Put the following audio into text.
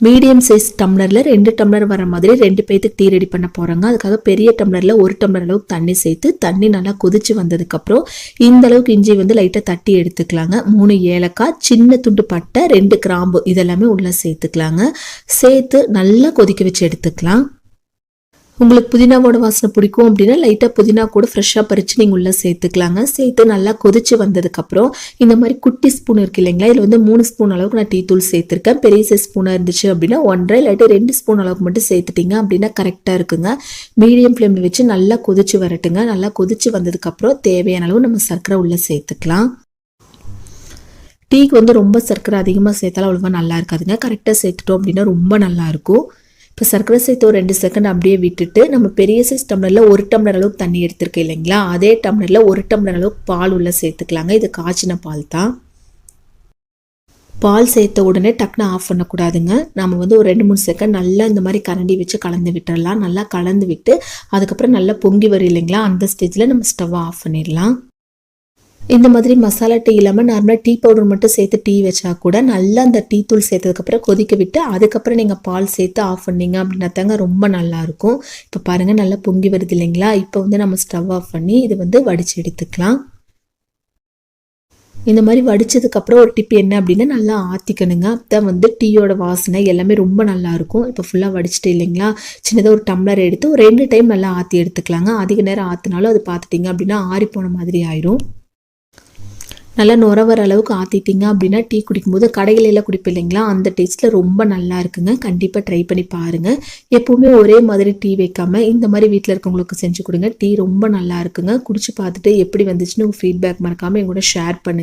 Medium size டம்ளரில் ரெண்டு tumbler வர மாதிரி ரெண்டு பேத்துக்கு டீ ரெடி பண்ண போகிறாங்க அதுக்காக பெரிய டம்ளரில் ஒரு டம்ளர் அளவுக்கு தண்ணி சேர்த்து தண்ணி நல்லா கொதிச்சு வந்ததுக்கப்புறம் இந்த அளவுக்கு இஞ்சி வந்து லைட்டாக தட்டி எடுத்துக்கலாங்க. மூணு ஏலக்காய் சின்ன துண்டு பட்டை ரெண்டு கிராம்பு இதெல்லாமே உள்ளே சேர்த்துக்கலாங்க. சேர்த்து நல்லா கொதிக்க வச்சு எடுத்துக்கலாம். உங்களுக்கு புதினாவோட வாசனை பிடிக்கும் அப்படின்னா லைட்டாக புதினா கூட ஃப்ரெஷ்ஷாக பறித்து நீங்கள் உள்ளே சேர்த்துக்கலாங்க. சேர்த்து நல்லா கொதிச்சு வந்ததுக்கப்புறம் இந்த மாதிரி குட்டி ஸ்பூன் இருக்கு இல்லைங்களா? இதில் வந்து மூணு ஸ்பூன் அளவுக்கு நான் டீ தூள் சேர்த்துருக்கேன். பெரிய சைஸ் ஸ்பூனாக இருந்துச்சு அப்படின்னா ஒன்றரை இல்லாட்டி ரெண்டு ஸ்பூன் அளவுக்கு மட்டும் சேர்த்துட்டிங்க அப்படின்னா கரெக்டாக இருக்குங்க. மீடியம் ஃப்ளேமில் வச்சு நல்லா கொதிச்சு வரட்டுங்க. நல்லா கொதிச்சு வந்ததுக்கப்புறம் தேவையான அளவு நம்ம சர்க்கரை உள்ளே சேர்த்துக்கலாம். டீக்கு வந்து ரொம்ப சர்க்கரை அதிகமாக சேர்த்தாலும் அவ்வளோவா நல்லா இருக்காதுங்க. கரெக்டாக சேர்த்துட்டோம் அப்படின்னா ரொம்ப நல்லா இருக்கும். இப்போ சர்க்கரை சேர்த்து ஒரு ரெண்டு செகண்ட் அப்படியே விட்டுட்டு நம்ம பெரிய சைஸ் டம்ளரில் ஒரு டம்ளர் அளவுக்கு தண்ணி எடுத்திருக்கோம் இல்லைங்களா? அதே டம்ளரில் ஒரு டம்ளர் அளவுக்கு பால் உள்ளே சேர்த்துக்கலாங்க. இது காய்ச்சின பால் தான். பால் சேர்த்த உடனே டக்குன்னு ஆஃப் பண்ணக்கூடாதுங்க. நம்ம வந்து ஒரு ரெண்டு மூணு செகண்ட் நல்லா இந்த மாதிரி கரண்டி வச்சு கலந்து விட்டுறலாம். நல்லா கலந்து விட்டு அதுக்கப்புறம் நல்லா பொங்கி வரும் இல்லைங்களா? அந்த ஸ்டேஜில் நம்ம ஸ்டவ் ஆஃப் பண்ணிடலாம். இந்த மாதிரி மசாலா டீ இல்லாமல் நார்மலாக டீ பவுடர் மட்டும் சேர்த்து டீ வச்சா கூட நல்லா அந்த டீ தூள் சேர்த்ததுக்கப்புறம் கொதிக்க விட்டு அதுக்கப்புறம் நீங்கள் பால் சேர்த்து ஆஃப் பண்ணீங்க அப்படின்னா தாங்க ரொம்ப நல்லாயிருக்கும் இப்போ பாருங்கள் நல்லா பொங்கி வருது இல்லைங்களா? இப்போ வந்து நம்ம ஸ்டவ் ஆஃப் பண்ணி இது வந்து வடித்து எடுத்துக்கலாம். இந்த மாதிரி வடிச்சதுக்கப்புறம் ஒரு டிப் என்ன அப்படின்னா நல்லா ஆற்றிக்கணுங்க அப்போ வந்து டீயோட வாசனை எல்லாமே ரொம்ப நல்லாயிருக்கும் இப்போ ஃபுல்லாக வடிச்சிட்டு இல்லைங்களா? சின்னதாக ஒரு டம்ளர் எடுத்து ஒரு ரெண்டு டைம் நல்லா ஆற்றி எடுத்துக்கலாங்க. அதிக நேரம் ஆற்றினாலும் அது பார்த்துட்டிங்க அப்படின்னா ஆறி போன மாதிரி ஆயிரும். நல்லா நுர வர அளவுக்கு ஆற்றிட்டீங்க அப்படின்னா டீ குடிக்கும்போது எல்லாம் குடிப்போம் இல்லைங்களா? அந்த டேஸ்ட்டில் ரொம்ப நல்லா இருக்குங்க. கண்டிப்பாக ட்ரை பண்ணி பாருங்கள் எப்போவுமே ஒரே மாதிரி டீ வைக்காமல் இந்த மாதிரி வீட்டில் இருக்கவங்களுக்கு செஞ்சு கொடுங்க. டீ ரொம்ப நல்லா இருக்குங்க. குடிச்சு பார்த்துட்டு எப்படி வந்துச்சுன்னு உங்கள் ஃபீட்பேக் மறக்காமல் எங்கூட ஷேர் பண்ணுங்கள்